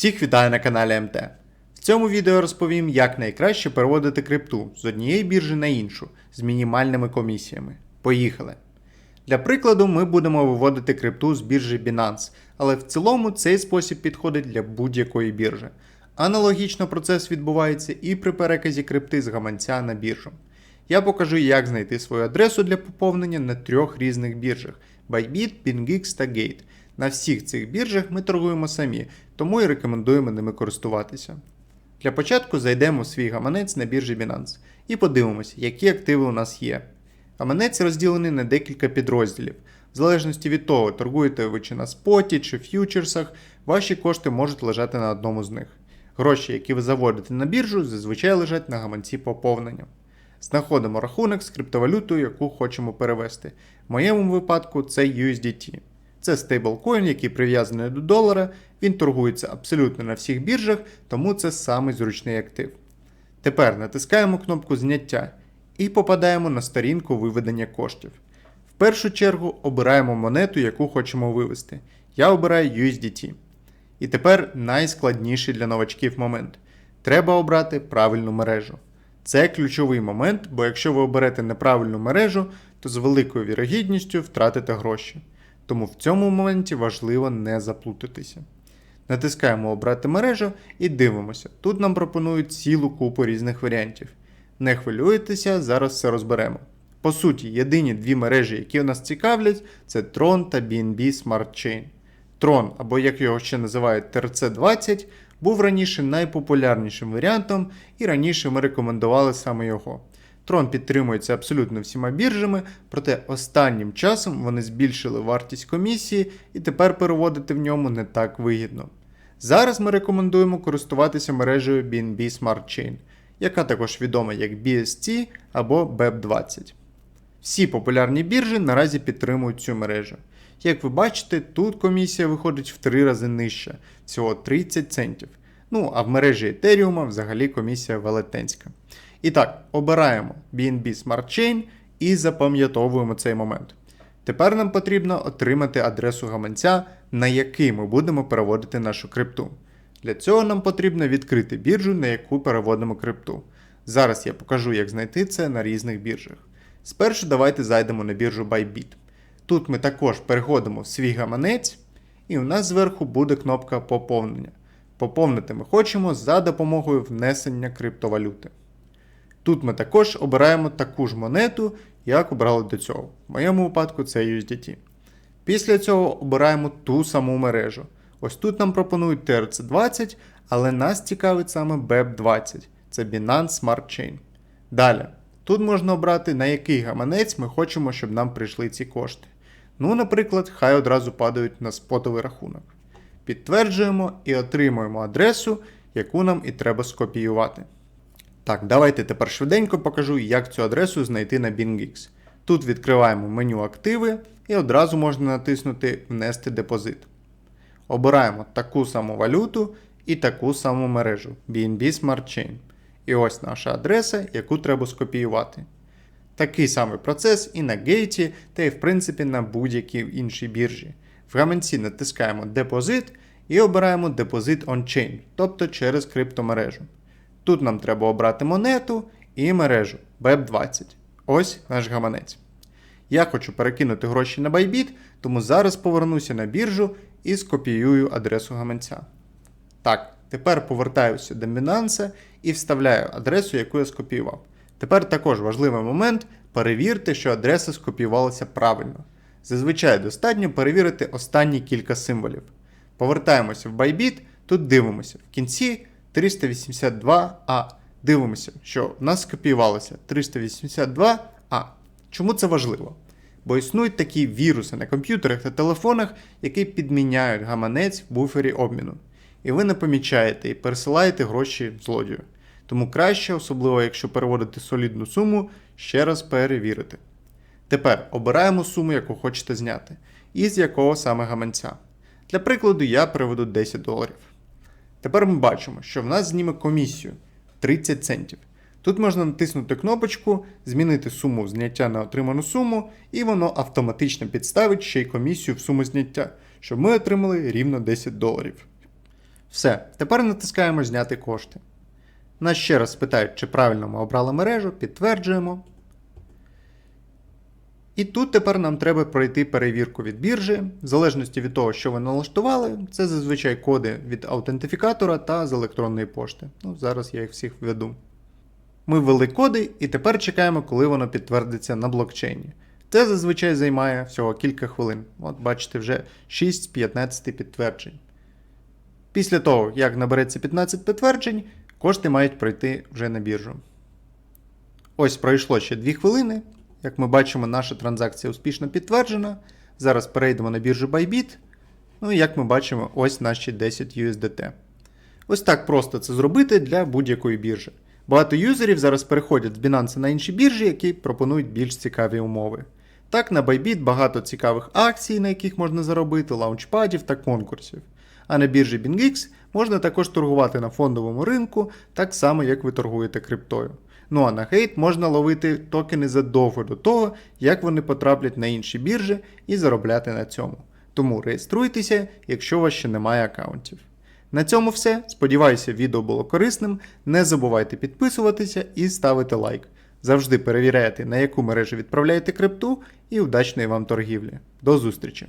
Всіх вітаю на каналі МТ. В цьому відео розповім, як найкраще переводити крипту з однієї біржі на іншу з мінімальними комісіями. Поїхали! Для прикладу, ми будемо виводити крипту з біржі Binance, але в цілому цей спосіб підходить для будь-якої біржі. Аналогічно процес відбувається і при переказі крипти з гаманця на біржу. Я покажу, як знайти свою адресу для поповнення на трьох різних біржах: Bybit, PingX та Gate. На всіх цих біржах ми торгуємо самі, тому і рекомендуємо ними користуватися. Для початку зайдемо в свій гаманець на біржі Binance і подивимося, які активи у нас є. Гаманець розділений на декілька підрозділів. В залежності від того, торгуєте ви чи на споті, чи ф'ючерсах, ваші кошти можуть лежати на одному з них. Гроші, які ви заводите на біржу, зазвичай лежать на гаманці поповнення. Знаходимо рахунок з криптовалютою, яку хочемо перевести. В моєму випадку це USDT. Це стейблкоін, який прив'язаний до долара, він торгується абсолютно на всіх біржах, тому це самий зручний актив. Тепер натискаємо кнопку зняття і попадаємо на сторінку виведення коштів. В першу чергу обираємо монету, яку хочемо вивести. Я обираю USDT. І тепер найскладніший для новачків момент. Треба обрати правильну мережу. Це ключовий момент, бо якщо ви оберете неправильну мережу, то з великою вірогідністю втратите гроші. Тому в цьому моменті важливо не заплутатися. Натискаємо Обрати мережу і дивимося. Тут нам пропонують цілу купу різних варіантів. Не хвилюйтеся, зараз все розберемо. По суті, єдині дві мережі, які нас цікавлять, це Tron та BNB Smart Chain. Tron, або як його ще називають TRC20, був раніше найпопулярнішим варіантом, і раніше ми рекомендували саме його. Tron підтримується абсолютно всіма біржами, проте останнім часом вони збільшили вартість комісії і тепер переводити в ньому не так вигідно. Зараз ми рекомендуємо користуватися мережею BNB Smart Chain, яка також відома як BST або BEP20. Всі популярні біржі наразі підтримують цю мережу. Як ви бачите, тут комісія виходить в 3 рази нижча, всього 30 центів. Ну а в мережі Ethereum взагалі комісія велетенська. І так, обираємо BNB Smart Chain і запам'ятовуємо цей момент. Тепер нам потрібно отримати адресу гаманця, на який ми будемо переводити нашу крипту. Для цього нам потрібно відкрити біржу, на яку переводимо крипту. Зараз я покажу, як знайти це на різних біржах. Спершу давайте зайдемо на біржу Bybit. Тут ми також переходимо в свій гаманець, і у нас зверху буде кнопка Поповнення. Поповнити ми хочемо за допомогою внесення криптовалюти. Тут ми також обираємо таку ж монету, як обрали до цього. В моєму випадку це USDT. Після цього обираємо ту саму мережу. Ось тут нам пропонують TRC20, але нас цікавить саме BEP20, це Binance Smart Chain. Далі, тут можна обрати, на який гаманець ми хочемо, щоб нам прийшли ці кошти. Ну, наприклад, хай одразу падають на спотовий рахунок. Підтверджуємо і отримуємо адресу, яку нам і треба скопіювати. Так, давайте тепер швиденько покажу, як цю адресу знайти на BingX. Тут відкриваємо меню Активи і одразу можна натиснути Внести депозит. Обираємо таку саму валюту і таку саму мережу BNB Smart Chain. І ось наша адреса, яку треба скопіювати. Такий самий процес і на гейті, та й в принципі на будь-якій іншій біржі. В гаманці натискаємо Депозит і обираємо Депозит on-chain, тобто через криптомережу. Тут нам треба обрати монету і мережу BEP20. Ось наш гаманець. Я хочу перекинути гроші на Bybit, тому зараз повернуся на біржу і скопіюю адресу гаманця. Так, тепер повертаюся до Binance і вставляю адресу, яку я скопіював. Тепер також важливий момент перевірте, що адреса скопіювалася правильно. Зазвичай достатньо перевірити останні кілька символів. Повертаємося в Bybit, тут дивимося. В кінці 382А. Дивимося, що в нас скопіювалося 382А. Чому це важливо? Бо існують такі віруси на комп'ютерах та телефонах, які підміняють гаманець в буфері обміну. І ви не помічаєте і пересилаєте гроші злодію. Тому краще, особливо якщо переводити солідну суму, ще раз перевірити. Тепер обираємо суму, яку хочете зняти, і з якого саме гаманця. Для прикладу, я переведу 10 доларів. Тепер ми бачимо, що в нас зніме комісію 30 центів. Тут можна натиснути кнопочку, змінити суму зняття на отриману суму, і воно автоматично підставить ще й комісію в суму зняття, щоб ми отримали рівно 10 доларів. Все, тепер натискаємо Зняти кошти. Нас ще раз спитають, чи правильно ми обрали мережу, підтверджуємо. І тут тепер нам треба пройти перевірку від біржі. В залежності від того, що ви налаштували, це зазвичай коди від аутентифікатора та з електронної пошти. Ну, зараз я їх всіх введу. Ми ввели коди і тепер чекаємо, коли воно підтвердиться на блокчейні. Це зазвичай займає всього кілька хвилин. От бачите, вже 6 з 15 підтверджень. Після того, як набереться 15 підтверджень, кошти мають пройти вже на біржу. Ось пройшло ще 2 хвилини. Як ми бачимо, наша транзакція успішно підтверджена. Зараз перейдемо на біржу Bybit. Ну і як ми бачимо, ось наші 10 USDT. Ось так просто це зробити для будь-якої біржі. Багато юзерів зараз переходять з Binance на інші біржі, які пропонують більш цікаві умови. Так, на Bybit багато цікавих акцій, на яких можна заробити, лаунчпадів та конкурсів. А на біржі BingX можна також торгувати на фондовому ринку, так само як ви торгуєте криптою. Ну а на хейт можна ловити токени задовго до того, як вони потраплять на інші біржі і заробляти на цьому. Тому реєструйтеся, якщо у вас ще немає аккаунтів. На цьому все. Сподіваюся, відео було корисним. Не забувайте підписуватися і ставити лайк. Завжди перевіряйте, на яку мережу відправляєте крипту, і удачної вам торгівлі. До зустрічі!